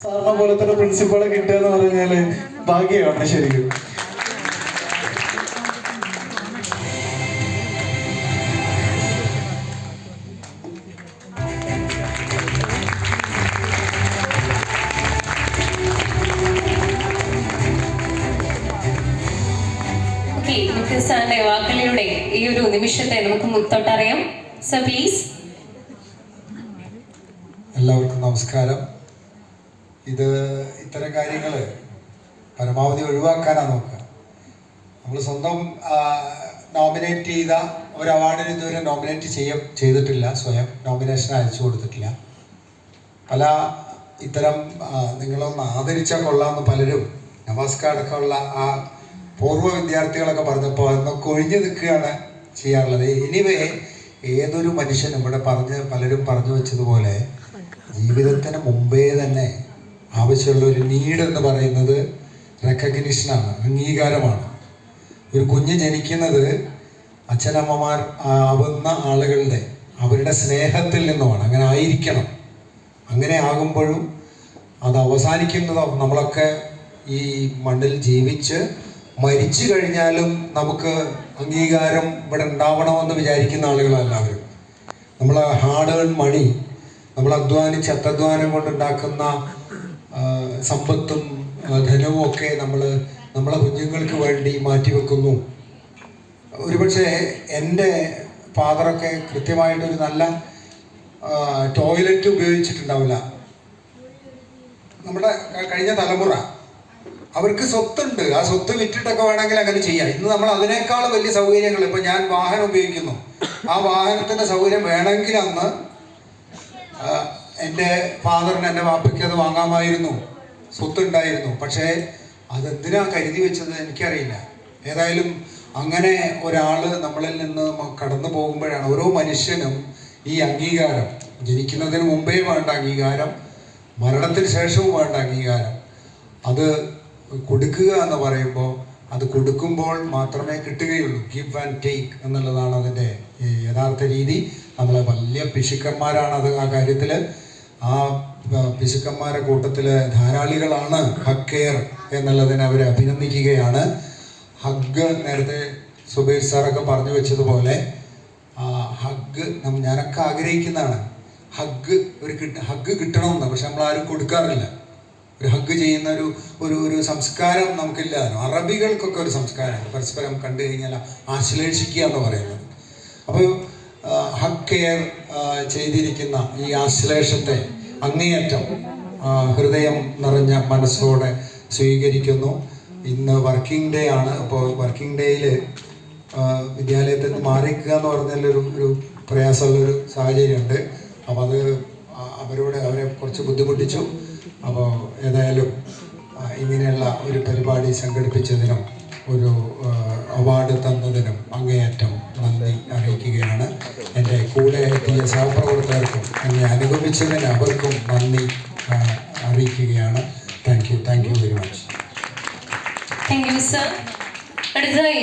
സാറിനെ പോലെ തന്നെ പ്രിൻസിപ്പളെ കിട്ടുക എന്ന് പറഞ്ഞാൽ ഭാഗ്യമാണ് ശരിക്കും. സാറിന്റെ വാക്കുകളിലൂടെ ഈ ഒരു നിമിഷത്തെ നമുക്ക് മുത്തോട്ടറിയാം സർ പ്ലീസ് എല്ലാവർക്കും നമസ്കാരം. ഇത് ഇത്തരം കാര്യങ്ങൾ പരമാവധി ഒഴിവാക്കാനാണ് നോക്കുക. നമ്മൾ സ്വന്തം നോമിനേറ്റ് ചെയ്ത ഒരു അവാർഡിന് ഇതുവരെ നോമിനേറ്റ് ചെയ്യ ചെയ്തിട്ടില്ല സ്വയം നോമിനേഷൻ അയച്ചു കൊടുത്തിട്ടില്ല. പല ഇത്തരം നിങ്ങളൊന്ന് ആദരിച്ചാൽ കൊള്ളാമെന്ന് പലരും നമസ്കാർ അടക്കമുള്ള ആ പൂർവ വിദ്യാർത്ഥികളൊക്കെ പറഞ്ഞപ്പോൾ അതൊക്കെ ഒഴിഞ്ഞു നിൽക്കുകയാണ് ചെയ്യാറുള്ളത്. എനിവേ ഏതൊരു മനുഷ്യനും ഇവിടെ പറഞ്ഞ് പലരും പറഞ്ഞു വെച്ചതുപോലെ ജീവിതത്തിന് മുമ്പേ തന്നെ ആവശ്യമുള്ള ഒരു നീഡ് എന്ന് പറയുന്നത് റെക്കഗ്നിഷനാണ് അംഗീകാരമാണ്. ഒരു കുഞ്ഞ് ജനിക്കുന്നത് അച്ഛനമ്മമാർ ആവുന്ന ആളുകളുടെ അവരുടെ സ്നേഹത്തിൽ നിന്നുമാണ് അങ്ങനെ ആയിരിക്കണം. അങ്ങനെ ആകുമ്പോഴും അത് അവസാനിക്കുന്നതോ നമ്മളൊക്കെ ഈ മണ്ണിൽ ജീവിച്ച് മരിച്ചു കഴിഞ്ഞാലും നമുക്ക് അംഗീകാരം ഇവിടെ ഉണ്ടാവണമെന്ന് വിചാരിക്കുന്ന ആളുകളെല്ലാവരും നമ്മൾ ഹാർഡ് ഏൺ മണി നമ്മൾ അധ്വാനിച്ച് അത്യധ്വാനം കൊണ്ടുണ്ടാക്കുന്ന സമ്പത്തും ധനവും ഒക്കെ നമ്മൾ നമ്മളെ കുഞ്ഞുങ്ങൾക്ക് വേണ്ടി മാറ്റിവെക്കുന്നു. ഒരുപക്ഷെ എന്റെ ഫാദറൊക്കെ കൃത്യമായിട്ടൊരു നല്ല ടോയ്ലറ്റ് ഉപയോഗിച്ചിട്ടുണ്ടാവില്ല. നമ്മുടെ കഴിഞ്ഞ തലമുറ അവർക്ക് സ്വത്തുണ്ട്. ആ സ്വത്ത് വിറ്റിട്ടൊക്കെ വേണമെങ്കിൽ അങ്ങനെ ചെയ്യാം. ഇന്ന് നമ്മൾ അതിനേക്കാൾ വലിയ സൗകര്യങ്ങൾ ഇപ്പം ഞാൻ വാഹനം ഉപയോഗിക്കുന്നു. ആ വാഹനത്തിന്റെ സൗകര്യം വേണമെങ്കിൽ അന്ന് എന്റെ ഫാദറിന് എന്റെ വാപ്പയ്ക്ക് അത് വാങ്ങാമായിരുന്നു. സ്വത്തുണ്ടായിരുന്നു. പക്ഷേ അതെന്തിനാ കരുതി വെച്ചത് എനിക്കറിയില്ല. ഏതായാലും അങ്ങനെ ഒരാൾ നമ്മളിൽ നിന്ന് കടന്നു പോകുമ്പോഴാണ് ഓരോ മനുഷ്യനും ഈ അംഗീകാരം. ജനിക്കുന്നതിന് മുമ്പേ വേണ്ട അംഗീകാരം മരണത്തിന് ശേഷവും വേണ്ട അംഗീകാരം. അത് കൊടുക്കുക എന്ന് പറയുമ്പോൾ അത് കൊടുക്കുമ്പോൾ മാത്രമേ കിട്ടുകയുള്ളൂ. ഗിവ് ആൻഡ് ടേക്ക് എന്നുള്ളതാണ് അതിന്റെ യഥാർത്ഥ രീതി. നമ്മളെ വലിയ പിശുക്കന്മാരാണ് അത് ആ കാര്യത്തിൽ ആ പിശുക്കന്മാരുടെ പിശുക്കന്മാരെ കൂട്ടത്തിൽ ധാരാളികളാണ് ഹക്കെയർ എന്നുള്ളതിനെ അവർ അഭിനന്ദിക്കുകയാണ്. ഹഗ് നേരത്തെ സുബൈർ സാറൊക്കെ പറഞ്ഞു വെച്ചതുപോലെ ഹഗ് ഞാനൊക്കെ ആഗ്രഹിക്കുന്നതാണ്. ഹഗ് ഒരു കിട്ട ഹഗ് കിട്ടണമെന്ന് പക്ഷെ നമ്മൾ ആരും കൊടുക്കാറില്ല. ഒരു ഹഗ് ചെയ്യുന്ന ഒരു ഒരു ഒരു സംസ്കാരം നമുക്കില്ലായിരുന്നു അറബികൾക്കൊക്കെ ഒരു സംസ്കാരമാണ്. പരസ്പരം കണ്ടു കഴിഞ്ഞാൽ ആശ്ലേഷിക്കുക എന്ന് പറയുന്നത്. അപ്പോൾ ഹഗ് കെയർ ചെയ്തിരിക്കുന്ന ഈ ആശ്ലേഷത്തെ അങ്ങേയറ്റം ഹൃദയം നിറഞ്ഞ മനസ്സോടെ സ്വീകരിക്കുന്നു. ഇന്ന് വർക്കിംഗ് ഡേ ആണ്. അപ്പോൾ വർക്കിംഗ് ഡേയിൽ വിദ്യാലയത്തിൽ നിന്ന് മാറിക്കുക എന്ന് പറഞ്ഞാലൊരു ഒരു പ്രയാസമുള്ളൊരു സാഹചര്യമുണ്ട്. അപ്പോൾ അത് അവരോട് അവരെ കുറച്ച് ബുദ്ധിമുട്ടിച്ചു. അപ്പോൾ ഏതായാലും ഇങ്ങനെയുള്ള ഒരു പരിപാടി സംഘടിപ്പിച്ചതിനും ഒരു അവാർഡ് തന്നതിനും അങ്ങേയറ്റം നന്ദി അറിയിക്കുകയാണ്. എന്റെ കൂടെ എത്തിയ സഹപ്രവർത്തകർക്കും എന്നെ അനുഗമിച്ചതിന് അവർക്കും നന്ദി അറിയിക്കുകയാണ്. Thank you thank you very much thank you sir അടുത്തതായി